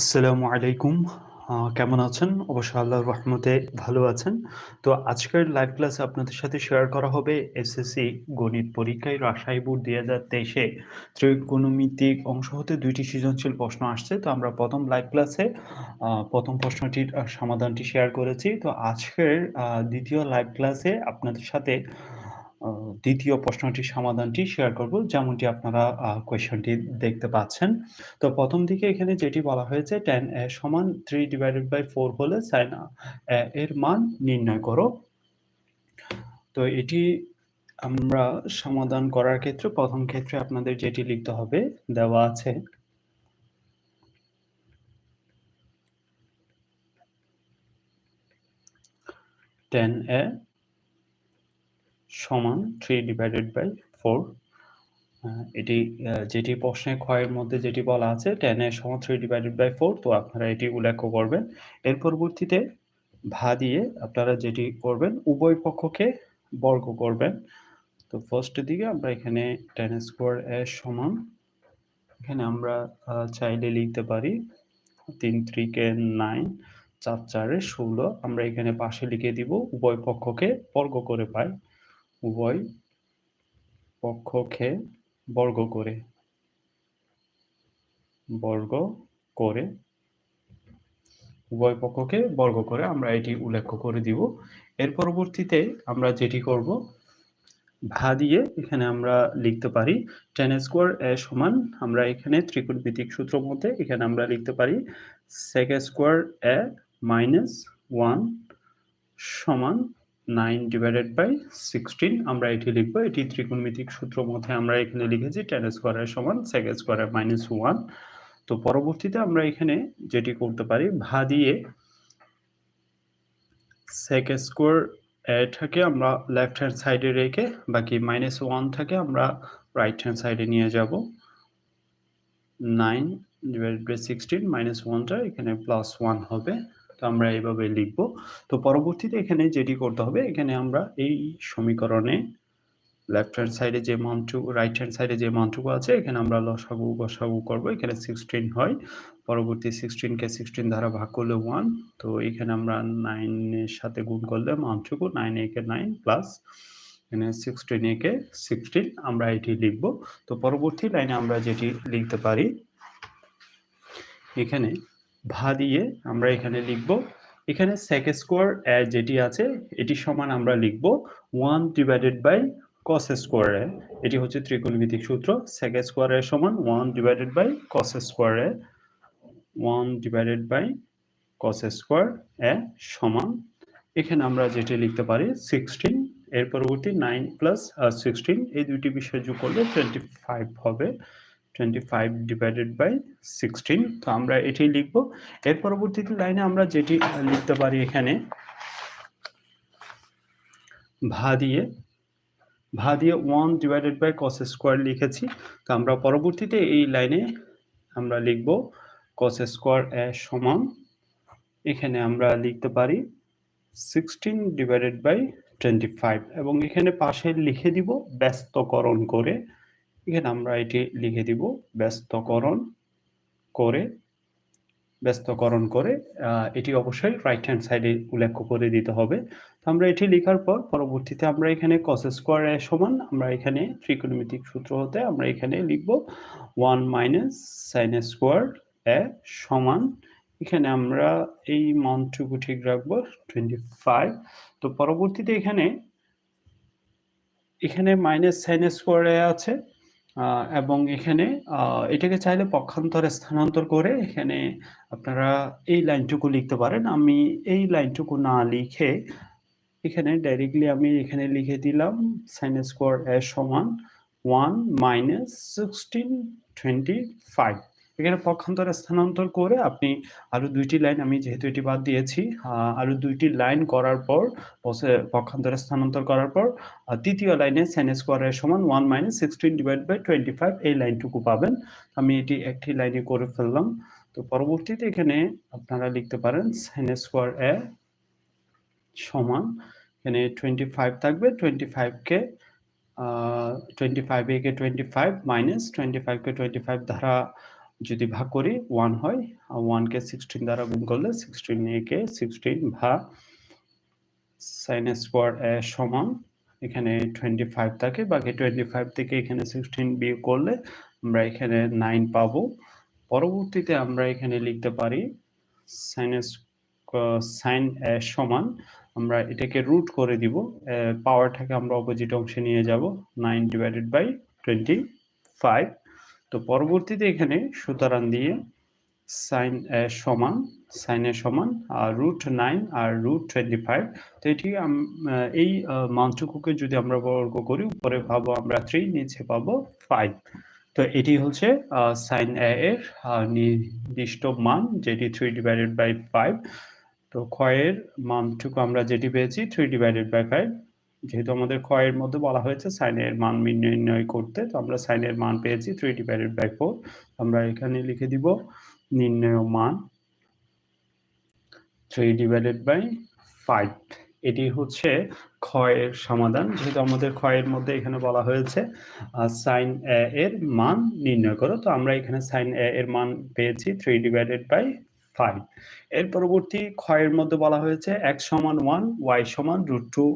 আসসালামু আলাইকুম। কেমন আছেন? অবশ্য আল্লাহর রহমতে ভালো আছেন। তো আজকের লাইভ ক্লাসে আপনাদের সাথে শেয়ার করা হবে এসএসসি গণিত পরীক্ষায় রাজশাহী বোর্ড ২০২৩ এ ত্রিকোণমিতিক অংশ হতে দুইটি সৃজনশীল প্রশ্ন আসছে। তো আমরা প্রথম লাইভ ক্লাসে প্রথম প্রশ্নটির সমাধানটি শেয়ার করেছি। তো আজকের দ্বিতীয় ২য় লাইভ ক্লাসে আপনাদের সাথে ২য় প্রশ্নটির সমাধানটি শেয়ার করব। যেমনটি আপনারা কোয়েশনটি দেখতে পাচ্ছেন। তো প্রথম দিকে এখানে যেটি বলা হয়েছে টেন এ সমান 3/4 হলে sin a এর মান নির্ণয় করো। তো এটি আমরা সমাধান করার ক্ষেত্রে, প্রথম ক্ষেত্রে আপনাদের যেটি লিখতে হবে, দেওয়া আছে টেন a সমান 3/4 আ এটি যেটি প্রশ্নে এর মধ্যে যেটি বলা আছে tan a সমান 3/4 তো আপনারা এটি উল্লেখ করবেন। এর পরবর্তীতে ভা দিয়ে আপনারা যেটি করবেন, উভয় পক্ষকে বর্গ করবেন। তো ফার্স্টের দিকে আমরা এখানে tan স্কয়ার a সমান, এখানে আমরা চাইলে লিখতে পারি ৩ ত্রিকে 9 ৪ চারে ১৬ আমরা এখানে পাশে লিখে দিব, উভয় পক্ষকে বর্গ করে পাই। উভয় পক্ষকে বর্গ করে। বর্গ করে। উভয় পক্ষকে বর্গ করে আমরা এটি উল্লেখ করে দিব। এর পরবর্তীতে আমরা যেটি করব, ভা দিয়ে এখানে আমরা লিখতে পারি tan স্কোয়ার এ সমান আমরা এখানে ত্রিকোণমিতিক সূত্র মতে এখানে আমরা লিখতে পারি sec square a minus one সমান 9/16 আমরা এটি লিখব। এটি ত্রিকোণমিতিক সূত্র মতে আমরা এখানে লিখেছি tan স্কয়ার a সমান sec স্কয়ার a মাইনাস 1 তো পরবর্তীতে আমরা এখানে যেটি করতে পারি ভা দিয়ে sec স্কয়ার a টাকে আমরা লেফট হ্যান্ড সাইডে রেখে বাকি মাইনাস 1 টাকে আমরা রাইট হ্যান্ড সাইডে নিয়ে যাব। 9/16 মাইনাস 1 টা এখানে প্লাস 1 হবে। তো আমরা এভাবে লিখব। তো পরবর্তীতে এখানে যেটি করতে হবে, এখানে আমরা এই সমীকরণে লেফট হ্যান্ড সাইডে যে মানটুকু রাইট হ্যান্ড সাইডে যে মানটুকু আছে, এখানে আমরা লসাগু, গসাগু করব। এখানে 16 হয়। পরবর্তী 16 কে 16 দ্বারা ভাগ করলে 1 তো এখানে আমরা 9 এর সাথে গুণ করলে মানটুকু 9 একে 9 প্লাস এখানে 16 একে 16 আমরা এটি লিখব। তো পরবর্তী লাইনে আমরা যেটি লিখতে পারি, এখানে ভা দিয়ে আমরা এখানে লিখব। এখানে sec স্কয়ার যেটি আছে, এটি সমান আমরা লিখব 1 ডিভাইডেড বাই cos স্কয়ার এটি হচ্ছে ত্রিকোণমিতিক সূত্র। sec স্কয়ার a সমান 1 divided by cos square 1 divided by cos square a সমান। এখানে আমরা যেটি লিখতে পারি 16 এর পরবর্তী 9 প্লাস 16 এই দুইটি বিষয় যোগ করলে 25 হবে। 25 ডিভাইডেড বাই 16 তো আমরা এটি লিখব। এর পরবর্তীতে লাইনে আমরা যেটি লিখতে পারি এখানে, ভা দিয়ে ভা দিয়ে 1 ডিভাইডেড বাই cos স্কয়ার লিখেছি। তো আমরা পরবর্তীতে এই লাইনে আমরা লিখব cos স্কয়ার a সমান এখানে আমরা লিখতে পারি 16 ডিভাইডেড বাই 25 এবং এখানে পাশে লিখে দিব ব্যস্তকরণ করে এখানে আমরা এটি লিখে দিব ব্যস্তকরণ করে ব্যস্তকরণ করে এটি অবশ্যই রাইট হ্যান্ড সাইডে উল্লেখ করে দিতে হবে। তো আমরা এটি লেখার পর পরবর্তীতে আমরা এখানে cos স্কয়ার a সমান, আমরা এখানে ত্রিকোণমিতিক সূত্র হতে আমরা এখানে লিখব 1 মাইনাস sin স্কোয়ার এ সমান। এখানে আমরা এই মানটুকু ঠিক রাখব 25 তো পরবর্তীতে এখানে এখানে মাইনাস sin স্কয়ার a আছে। এবং এখানে এটাকে চাইলে পক্ষান্তরে স্থানান্তর করে এখানে আপনারা এই লাইনটুকু লিখতে পারেন। আমি এই লাইনটুকু না লিখে এখানে ডাইরেক্টলি আমি এখানে লিখে দিলাম সাইন স্কোয়ার এ সমান ওয়ান মাইনাস 16 25 এখানে পক্ষান্তরে স্থানান্তর করে আপনি আরও দুইটি লাইন আমি যেহেতু এটি বাদ দিয়েছি আরও ২ টি লাইন করার পর পক্ষান্তরে স্থানান্তর করার পর তৃতীয় লাইনে সেন স্কয়ার a সমান ওয়ান মাইনাস 16 ডিভাইড বাই 25 এই লাইনটুকু পাবেন। আমি এটি একটি লাইনে করে ফেললাম। তো পরবর্তীতে এখানে আপনারা লিখতে পারেন sin স্কোয়ার এ সমান, এখানে 25 থাকবে 25 কে, আ 25 একে 25 মাইনাস 25 কে 25 দ্বারা যদি ভাগ করি ওয়ান হয়, আর ওয়ানকে সিক্সটিন দ্বারা গুণ করলে সিক্সটিন একে সিক্সটিন ভা সাইন স্কোয়ার এ সমান, এখানে টোয়েন্টি ফাইভ থাকে। বাকি টোয়েন্টি ফাইভ থেকে এখানে সিক্সটিন বিয়োগ করলে আমরা এখানে নাইন পাবো। পরবর্তীতে আমরা এখানে লিখতে পারি সাইন সাইন এ সমান, আমরা এটাকে রুট করে দিব। পাওয়ারটাকে আমরা অপোজিট অংশে নিয়ে যাব nine divided by twenty five তো পরবর্তীতে এখানে সুতরাং দিয়ে সাইন সমান সাইন এ সমান, আর রুট নাইন আর রুট টোয়েন্টি ফাইভ তো এটি এই মানটুকুকে যদি আমরা বর্গ করি, উপরে পাবো আমরা থ্রি নিচে পাবো ফাইভ তো এটি হচ্ছে সাইন এ এর নির্দিষ্ট মান, যেটি থ্রি ডিভাইডেড বাই ফাইভ তো ক্ষয়ের মানটুকু আমরা যেটি পেয়েছি থ্রি ডিভাইডেড বাই ফাইভ যেহেতু আমাদের ক্ষয়ের মধ্যে বলা হয়েছে সাইনের মান নির্ণয় করতে, তো আমরা সাইনের মান পেয়েছি থ্রি ডিভাইডেড বাই ফোর আমরা এখানে লিখে দিব নির্ণয় মান থ্রি ডিভাইডেড বাই ফাইভ এটি হচ্ছে ক্ষয়ের সমাধান, যেহেতু আমাদের ক্ষয়ের মধ্যে এখানে বলা হয়েছে সাইন এ এর মান নির্ণয় করো। তো আমরা এখানে সাইন এ এর মান পেয়েছি থ্রি ডিভাইডেড বাই ফাইভ এর পরবর্তী ক্ষয়ের মধ্যে বলা হয়েছে এক্স সমান ওয়ান ওয়াই সমান রুট টু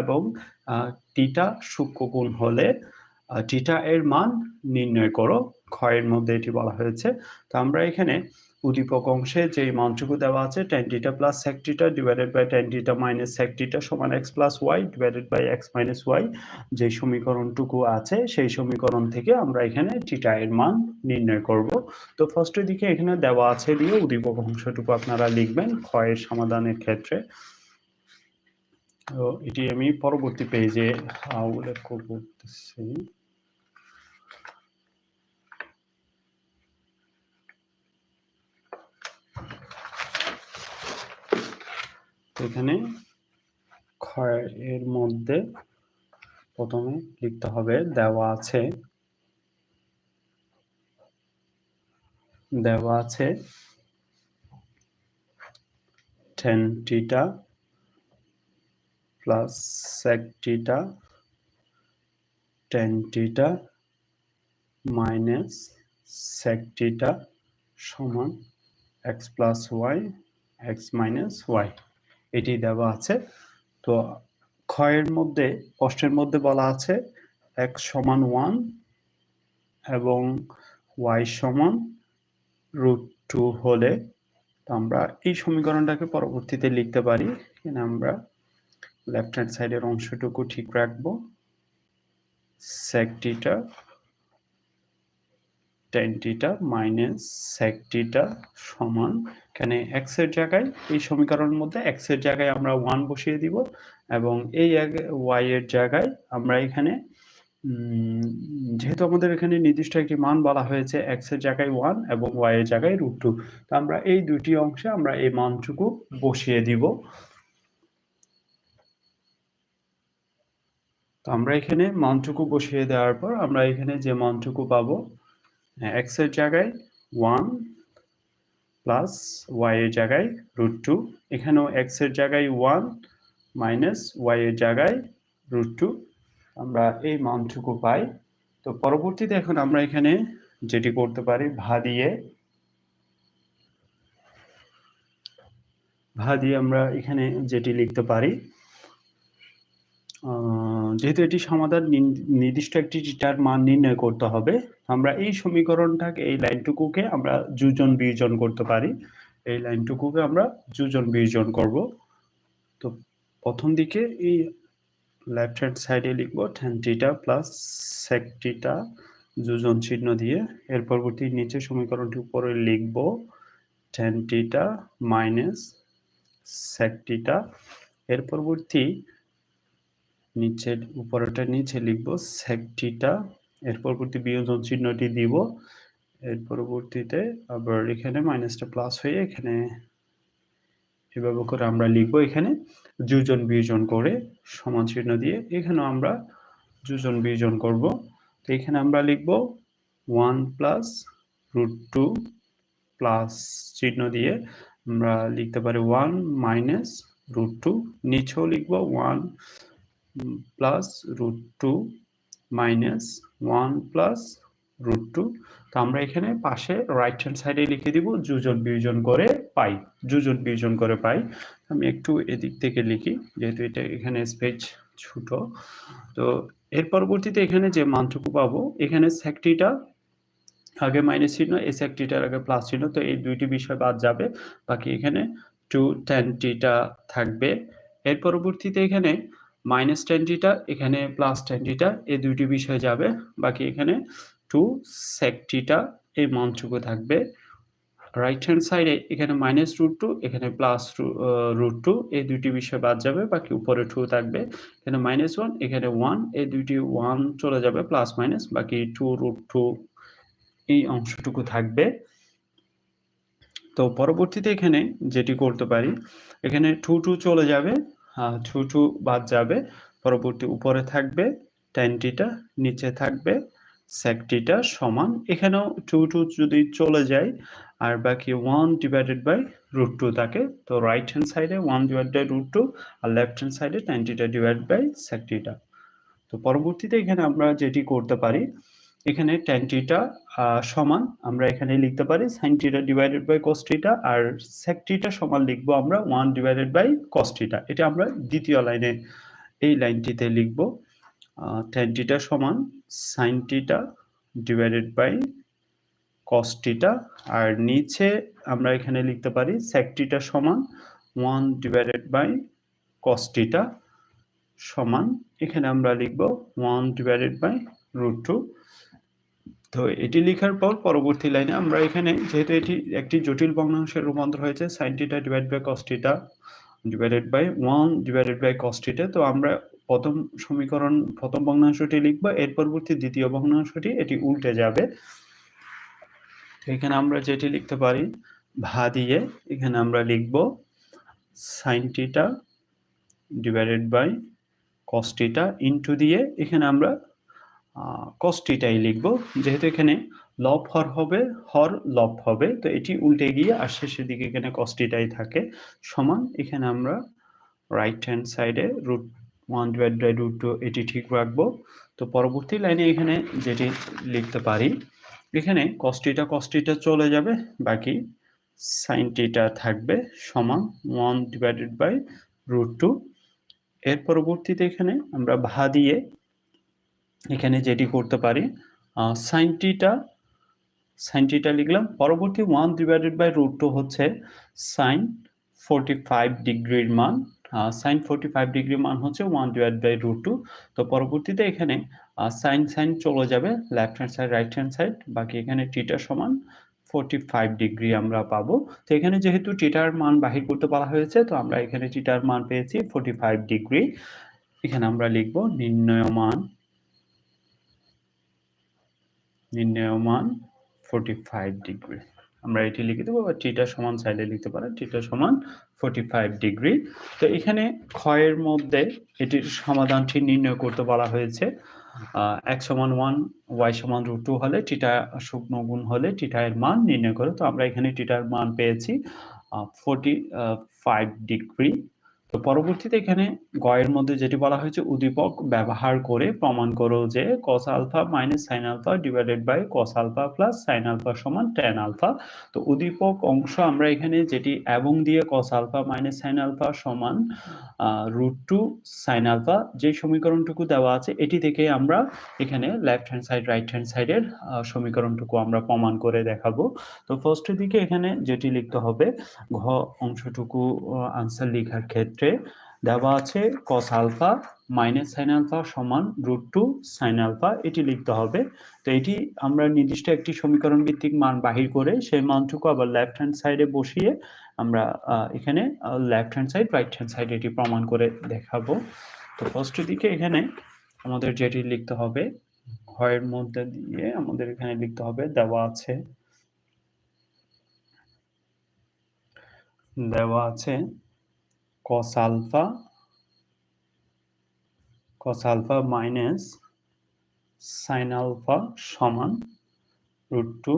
এবং টিটা সূক্ষ্ম গুণ হলে টিটা এর মান নির্ণয় করো। ক্ষয়ের মধ্যে এটি বলা হয়েছে। তো আমরা এখানে উদ্দীপক অংশে যে মানটুকু দেওয়া আছে tan theta plus sec theta divided by tan theta minus sec theta সমান x plus y divided by x minus y যে সমীকরণটুকু আছে, সেই সমীকরণ থেকে আমরা এখানে টিটা এর মান নির্ণয় করব। তো ফার্স্টের দিকে এখানে দেওয়া আছে দিয়ে উদ্দীপক অংশটুকু আপনারা লিখবেন ক্ষয়ের সমাধানের ক্ষেত্রে। তো এটি আমি পরবর্তী পেজে উল্লেখ করতেছি এখানে এর মধ্যে প্রথমে লিখতে হবে, দেওয়া আছে। দেওয়া আছে tan theta plus sec theta tan theta minus sec theta সমান x plus y x minus y এটি দেওয়া আছে। তো ক্ষয়ের মধ্যে, অষ্টের মধ্যে বলা আছে এক্স সমান ওয়ান এবং ওয়াই সমান রুট টু হলে আমরা এই সমীকরণটাকে পরবর্তীতে লিখতে পারি। এখানে আমরা লেফট হ্যান্ড সাইডের অংশটুকু ঠিক রাখব। সেকটিটা tan theta minus sec theta সমান, এখানে এর জায়গায়, এই সমীকরণের মধ্যে এক্সের জায়গায় আমরা ওয়ান বসিয়ে দিব এবং এই ওয়াই এর জায়গায় আমরা এখানে যেহেতু আমাদের এখানে নির্দিষ্ট একটি মান বলা হয়েছে এক্সের জায়গায় ওয়ান এবং ওয়াই এর জায়গায় রুট তো আমরা এই দুটি অংশে আমরা এই মানটুকু বসিয়ে দিব। তো আমরা এখানে মানটুকু বসিয়ে দেওয়ার পর আমরা এখানে যে মানটুকু পাবো এক্সের জায়গায় ওয়ান প্লাস ওয়াই এর জায়গায় রুট টু এখানেও এক্সের জায়গায় ওয়ান মাইনাস ওয়াই এর জায়গায় রুট টু আমরা এই মানটুকু পাই। তো পরবর্তীতে এখন আমরা এখানে যেটি করতে পারি, ভা দিয়ে ভা দিয়ে আমরা এখানে যেটি লিখতে পারি যেহেতু এটি সমাধান নির্দিষ্ট একটি টিটার মান নির্ণয় করতে হবে, আমরা এই সমীকরণটাকে, এই লাইনটুকুকে আমরা যোজন বিয়োজন করতে পারি। এই লাইনটুকুকে আমরা যোজন বিয়োজন করব। তো প্রথম দিকে এই লেফট হ্যান্ড সাইডে লিখব টেন টিটা প্লাস সেক টিটা যোজন চিহ্ন দিয়ে। এর পরবর্তী নিচে সমীকরণটি উপরে লিখব টেন টিটা মাইনাস সেক টিটা এর পরবর্তী নিচের উপরেটা নিচে লিখব সেকটিটা এর পরবর্তী বিয়োজন চিহ্নটি দিব, এর পরবর্তীতে আবার এখানে মাইনাসটা প্লাস হয়ে এখানে এভাবে করে আমরা লিখব এখানে, যোজন বিয়োজন করে সমান চিহ্ন দিয়ে এখানেও আমরা যোজন বিয়োজন করব। তো এখানে আমরা লিখব one plus root two plus চিহ্ন দিয়ে আমরা লিখতে পারি ওয়ান মাইনাস রুট টু নিচেও লিখব one plus root two minus one plus root two তো আমরা এখানে পাশে রাইট হ্যান্ড সাইডে লিখে দিব যোজন বিয়োজন করে পাই যোজন বিয়োজন করে পাই। আমি একটু এদিক থেকে লিখি, যেহেতু এটা এখানে স্পেস ছোট। তো এর পরবর্তীতে এখানে যে মানটুকু পাবো, এখানে সেকটিটা আগে মাইনাস চিহ্ন, এই সেকটিটার আগে প্লাস চিহ্ন, তো এই দুইটি বিষয় বাদ যাবে। বাকি এখানে টু টেন টিটা থাকবে। এর পরবর্তীতে এখানে মাইনাস টেন টিটা এখানে প্লাস টেন টিটা এই দুইটি বিষয় যাবে। বাকি এখানে টু সেকটিটা এই মানটুকু থাকবে। রাইট হ্যান্ড সাইডে এখানে মাইনাস রুট টু এখানে প্লাস রুট টু এই দুইটি বিষয় বাদ যাবে, বাকি উপরে টু থাকবে। এখানে মাইনাস ওয়ান এখানে ওয়ান এই দুইটি ওয়ান চলে যাবে প্লাস মাইনাস বাকি টু রুট টু এই অংশটুকু থাকবে। তো পরবর্তীতে এখানে যেটি করতে পারি, এখানে টু টু চলে যাবে টু টু বাদ যাবে। পরবর্তী উপরে থাকবে টেনটিটা নিচে থাকবে সেকটিটা সমান। এখানেও টু টু যদি চলে যায় আর বাকি one divided by root two থাকে, তো রাইট হ্যান্ড সাইডে one divide by root two R left hand সাইডে টেনটিটা ডিভাইড বাই সেকটিটা তো পরবর্তীতে এখানে আমরা যেটি করতে পারি, এখানে টেন টিটা সমান, আমরা এখানে লিখতে পারি sine theta divided by cos theta R sec theta সমান লিখব আমরা ওয়ান ডিভাইডেড বাই কস্টিটা এটা আমরা দ্বিতীয় লাইনে, এই লাইনটিতে লিখব। টেন টিটা সমান sine theta divided by cos theta আর নিচে আমরা এখানে লিখতে পারি সেক টিটা সমান ওয়ান ডিভাইডেড বাই কস্টিটা সমান। এখানে আমরা লিখব one divided by root two তো এটি লেখার পর পরবর্তী লাইনে আমরা এখানে, যেহেতু এটি একটি জটিল ভগ্নাংশের রূপান্তর হয়েছে sine theta divide by cos theta divided by one divided by cos theta তো আমরা প্রথম সমীকরণ, প্রথম ভগ্নাংশটি লিখব, এর পরবর্তী দ্বিতীয় ভগ্নাংশটি এটি উল্টে যাবে। তো এখানে আমরা যেটি লিখতে পারি, ভা দিয়ে এখানে আমরা লিখব sine theta divided by cos theta into দিয়ে এখানে আমরা কস্টিটাই লিখব। যেহেতু এখানে লব হর হবে, হর লব হবে, তো এটি উল্টে গিয়ে আর শেষের দিকে এখানে কস্টিটাই থাকে। সমান এখানে আমরা রাইট হ্যান্ড সাইডে root one divide by root two এটি ঠিক রাখব। তো পরবর্তী লাইনে এখানে যেটি লিখতে পারি, এখানে কস্টিটা কস্টিটা চলে যাবে, বাকি সাইনটিটা থাকবে সমান one divided by root two এর পরবর্তীতে এখানে আমরা ভা দিয়ে এখানে যেটি করতে পারি সাইনটিটা সাইনটিটা লিখলাম। পরবর্তী one divided by root two হচ্ছে সাইন ফোরটি ফাইভ ডিগ্রির মান। সাইন ফোরটি ফাইভ ডিগ্রি মান হচ্ছে one divide by root two তো পরবর্তীতে এখানে সাইন সাইন চলে যাবে left hand side right hand side বাকি এখানে টিটা সমান ফোরটি ফাইভ ডিগ্রি আমরা পাবো। তো এখানে যেহেতু টিটার মান বাহির করতে বলা হয়েছে, তো আমরা এখানে টিটার মান পেয়েছি ফোরটি ফাইভ ডিগ্রি এখানে আমরা লিখব নির্ণয় মান। নির্ণয় মান ফোরটি ফাইভ ডিগ্রি আমরা এটি লিখে দেবো বা টিটা সমান সাইডে লিখতে পারেন টিটা সমান ফোরটি ফাইভ ডিগ্রি তো এখানে ক্ষয়ের মধ্যে এটির সমাধানটি নির্ণয় করতে বলা হয়েছে। এক সমান ওয়ান ওয়াই সমান রুট টু হলে টিটা শুকনো গুণ হলে টিটা এর মান নির্ণয় করে। তো আমরা এখানে টিটার মান পেয়েছি ফোরটি ফাইভ ডিগ্রি তো পরবর্তীতে এখানে গয়ের মধ্যে যেটি বলা হয়েছে উদ্দীপক, ব্যবহার করে প্রমাণ করো যে cos alpha minus sine alpha divided by cos alpha plus sine alpha সমান টেন আলফা তো উদ্দীপক অংশ আমরা এখানে যেটি এবং দিয়ে cos alpha minus sine alpha সমান রুট টু সাইন আলফা যে সমীকরণটুকু দেওয়া আছে এটি থেকে আমরা এখানে left hand side right hand সাইডের সমীকরণটুকু আমরা প্রমাণ করে দেখাবো। তো ফার্স্টের দিকে এখানে যেটি লিখতে হবে, ঘ অংশটুকু আনসার লেখার ক্ষেত্রে দেওয়া আছে cos alpha minus sine alpha সমান রুট টু সাইন আলফা এটি লিখতে হবে। তো এটি আমরা নির্দিষ্ট একটি সমীকরণ ভিত্তিক মান বাহির করে সেই মানটুকু আবার লেফট হ্যান্ড সাইডে বসিয়ে আমরা এখানে left hand side right hand side এটি প্রমাণ করে দেখাবো। তো ফার্স্টের দিকে এখানে আমাদের যেটি লিখতে হবে ঘয়ের মধ্যে দিয়ে আমাদের এখানে লিখতে হবে, দেওয়া আছে। দেওয়া আছে cos alpha cos alpha minus sin alpha সমান root 2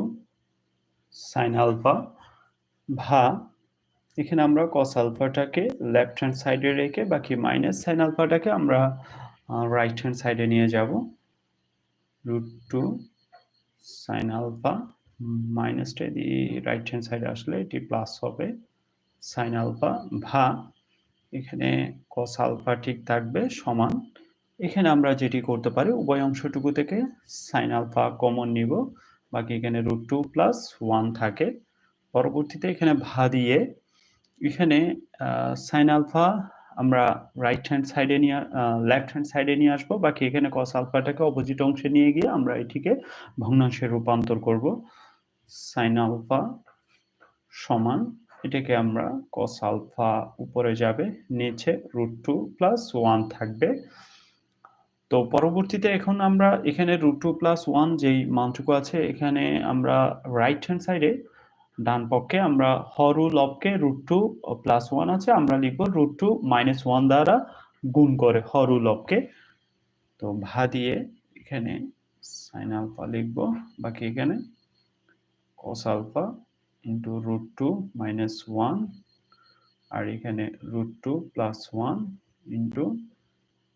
sin alpha ভা এখানে আমরা cos আলফাটাকে লেফট হ্যান্ড সাইডে রেখে বাকি মাইনাস সাইন আলফাটাকে আমরা রাইট হ্যান্ড সাইডে নিয়ে যাব। রুট টু সাইন আলফা মাইনাসটা দিয়ে রাইট হ্যান্ড সাইডে আসলে এটি প্লাস হবে সাইন আলফা ভা এখানে কস আলফা ঠিক থাকবে, সমান। এখানে আমরা যেটি করতে পারি, উভয় অংশটুকু থেকে সাইন আলফা কমন নিব। বাকি এখানে রুট টু প্লাস ওয়ান থাকে। পরবর্তীতে এখানে ভা দিয়ে এখানে সাইন আলফা আমরা রাইট হ্যান্ড সাইডে নিয়ে লেফট হ্যান্ড সাইডে নিয়ে আসব। বাকি এখানে কস আলফাটাকে অপোজিট অংশে নিয়ে গিয়ে আমরা এটিকে ভগ্নাংশে রূপান্তর করব। সাইন আলফা সমান এটাকে আমরা কস আলফা উপরে যাবে, নিচে রুট টু প্লাস ওয়ান থাকবে। তো পরবর্তীতে এখন আমরা এখানে রুট টু প্লাস ওয়ান যেই মানটুকু আছে, এখানে আমরা রাইট হ্যান্ড সাইডে ডান পক্ষে আমরা হরু লবকে রুট টু প্লাস ওয়ান আছে, আমরা লিখব রুট টু মাইনাস ওয়ান দ্বারা গুণ করে হরু লবকে। তো ভা দিয়ে এখানে সাইন আলফা লিখব, বাকি এখানে cos alpha into root two minus one আর এখানে root two plus one into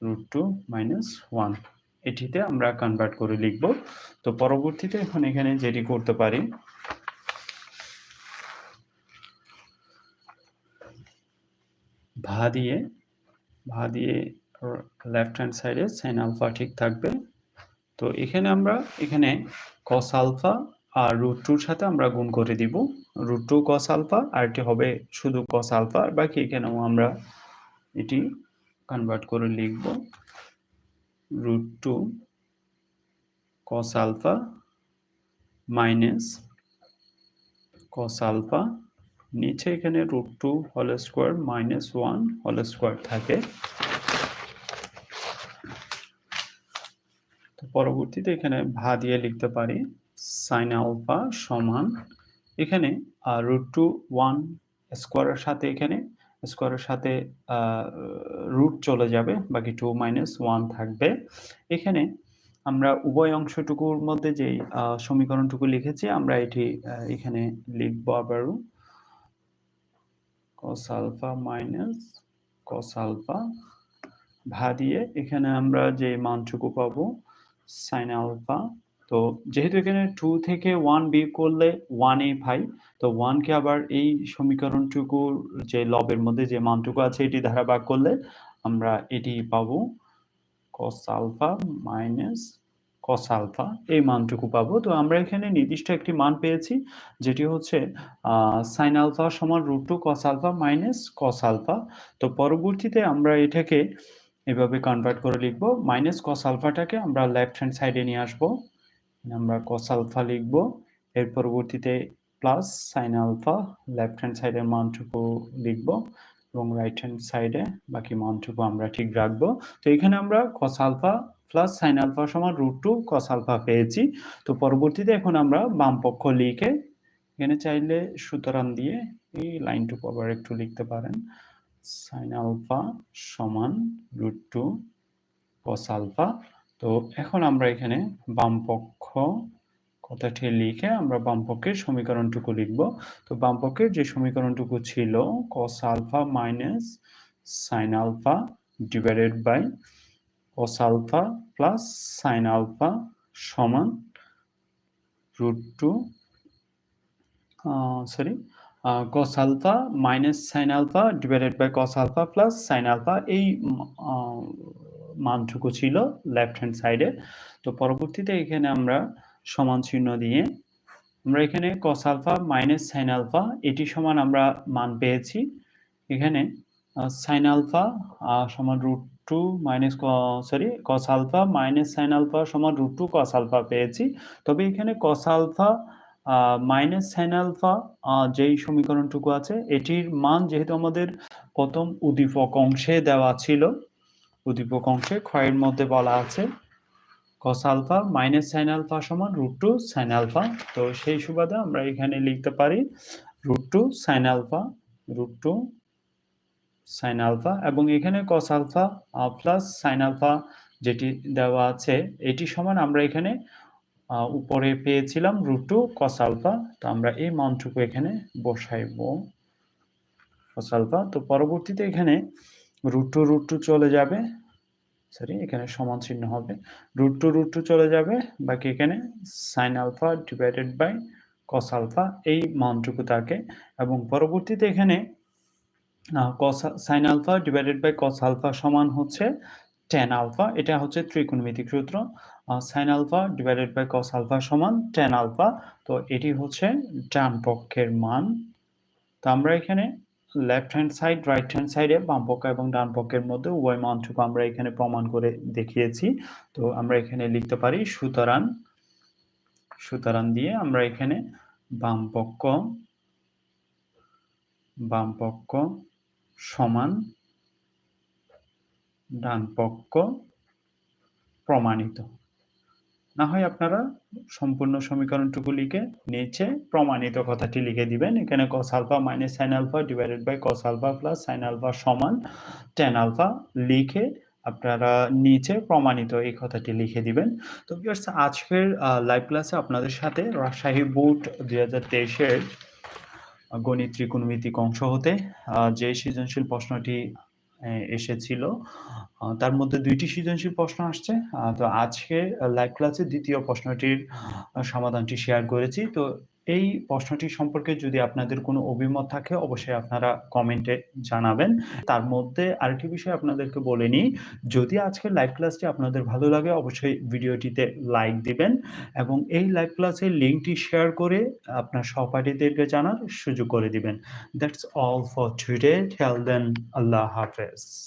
root two minus one এটিতে আমরা কনভার্ট করে লিখব। তো পরবর্তীতে এখন এখানে যেটি করতে পারি, ভা দিয়ে ভা দিয়ে লেফট হ্যান্ড সাইডে সাইন আলফা ঠিক থাকবে। তো এখানে আমরা, এখানে কস আলফা আর রুট টুর সাথে আমরা গুণ করে দিব রুট টু কস আলফা আর এটি হবে শুধু কস আলফা আর বাকি এখানেও আমরা এটি কনভার্ট করে লিখব root two cos alpha minus cos alpha নিচে এখানে রুট টু হল স্কোয়ার মাইনাস ওয়ান হল স্কোয়ার থাকে। তো পরবর্তীতে এখানে ভা দিয়ে লিখতে পারি। সাইন আলফা সমান এখানে রুট টু ওয়ান স্কোয়ারের সাথে এখানে স্কোয়ারের সাথে রুট চলে যাবে, বাকি টু মাইনাস ওয়ান থাকবে। এখানে আমরা উভয় অংশটুকুর মধ্যে যে সমীকরণটুকু লিখেছি, আমরা এটি এখানে লিখব আবারও। Cos alpha minus cos alpha ভা দিয়ে এখানে আমরা যে মানটুকু পাবো সাইন আলফা তো যেহেতু এখানে টু থেকে ওয়ান বি করলে ওয়ান এ ভাই তো ওয়ানকে আবার এই সমীকরণটুকুর যে লবের মধ্যে যে মানটুকু আছে এটি ধারা ভাগ করলে আমরা এটি পাবো cos alpha minus cos alpha এই মানটুকু পাবো। তো আমরা এখানে নির্দিষ্ট একটি মান পেয়েছি, যেটি হচ্ছে সাইন আলফা সমান root two cos alpha minus cos alpha তো পরবর্তীতে আমরা এটাকে এভাবে কনভার্ট করে লিখব মাইনাস কস আলফাটাকে আমরা লেফট হ্যান্ড সাইডে নিয়ে আসব। আমরা কস আলফা লিখব। এর পরবর্তীতে plus sine alpha left hand সাইডের মানটুকু লিখব এবং রাইট হ্যান্ড সাইডে বাকি মানটুকু আমরা ঠিক রাখব। তো এখানে আমরা cos alpha plus sine alpha সমান রুট টু কস আলফা পেয়েছি। তো পরবর্তীতে এখন আমরা বাম পক্ষ লিখে এখানে চাইলে সুতরাং দিয়ে এই লাইনটুকু আবার একটু লিখতে পারেন। সাইন আলফা সমান রুট টু কস আলফা তো এখন আমরা এখানে বামপক্ষ কথাটি লিখে আমরা বামপক্ষের সমীকরণটুকু লিখব। তো বামপক্ষের যে সমীকরণটুকু ছিল cos alpha minus sine alpha divided by cos alpha plus sine alpha সমান root two sorry cos alpha minus sine alpha divided by cos alpha plus sine alpha এই মানটুকু ছিল লেফট হ্যান্ড সাইডে তো পরবর্তীতে এখানে আমরা সমান চিহ্ন দিয়ে আমরা এখানে cos alpha minus sine alpha এটি সমান আমরা মান পেয়েছি। এখানে সাইন আলফা সমান root two minus sorry cos alpha minus sine alpha সমান রুট টু কস আলফা পেয়েছি। তবে এখানে cos alpha minus sine alpha যেই সমীকরণটুকু আছে, এটির মান যেহেতু আমাদের প্রথম উদ্দীপক অংশে দেওয়া ছিল উদ্দীপক অংশে ক্ষয়ের মধ্যে বলা আছে cos alpha minus sine alpha সমান রুট টু সাইন আলফা তো সেই সুবাদে আমরা এখানে লিখতে পারি root two sine alpha root two sine alpha এবং এখানে cos alpha plus sine alpha যেটি দেওয়া আছে, এটি সমান আমরা এখানে উপরে পেয়েছিলাম রুট টু কস আলফা তো আমরা এই মানটুকু এখানে বসাইব। কস আলফা তো পরবর্তীতে এখানে রুট টু রুট টু চলে যাবে। সরি এখানে সমান চিহ্ন হবে। রুট টু রুট টু চলে যাবে, বাকি এখানে sine alpha divided by cos alpha এই মানটুকু থাকে। এবং পরবর্তীতে এখানে cos sine alpha divided by cos alpha সমান হচ্ছে টেন আলফা এটা হচ্ছে ত্রিকোণমিতিক সূত্র। Sine alpha divided by cos alpha সমান টেন আলফা তো এটি হচ্ছে ডান পক্ষের মান। তো আমরা এখানে left hand side right hand সাইডে বাম পক্ষ এবং ডান পক্ষের মধ্যে উভয় মানটুকু আমরা এখানে প্রমাণ করে দেখিয়েছি। তো আমরা এখানে লিখতে পারি সুতরাং সুতরাং দিয়ে আমরা এখানে বাম পক্ষ বাম পক্ষ সমান ডান পক্ষ প্রমাণিত। না হয় আপনারা সম্পূর্ণ সমীকরণটুকু লিখে নিচে প্রমাণিত কথাটি লিখে দিবেন। এখানে cos alpha minus sine alpha divided by cos alpha plus sine alpha সমান টেন আলফা লিখে আপনারা নিচে প্রমাণিত এই কথাটি লিখে দিবেন। তো ভিউয়ার্স আজকের লাইভ ক্লাসে আপনাদের সাথে রাজশাহী বোর্ড দুই হাজার তেইশের গণিত ত্রিকোণমিতিক অংশ হতে যে সৃজনশীল প্রশ্নটি এসেছিল। তার মধ্যে দুইটি সৃজনশীল প্রশ্ন আসছে। তো আজকে লাইভ ক্লাসে দ্বিতীয় প্রশ্নটির সমাধানটি শেয়ার করেছি। তো এই প্রশ্নটি সম্পর্কে যদি আপনাদের কোনো অভিমত থাকে, অবশ্যই আপনারা কমেন্টে জানাবেন। তার মধ্যে আরেকটি বিষয় আপনাদেরকে বলে নিই, যদি আজকের লাইভ ক্লাসটি আপনাদের ভালো লাগে, অবশ্যই ভিডিওটিতে লাইক দিবেন এবং এই লাইভ ক্লাসের লিঙ্কটি শেয়ার করে আপনার সহপাঠীদেরকে জানার সুযোগ করে দিবেন। That's all for today till then আল্লাহ হাফেজ।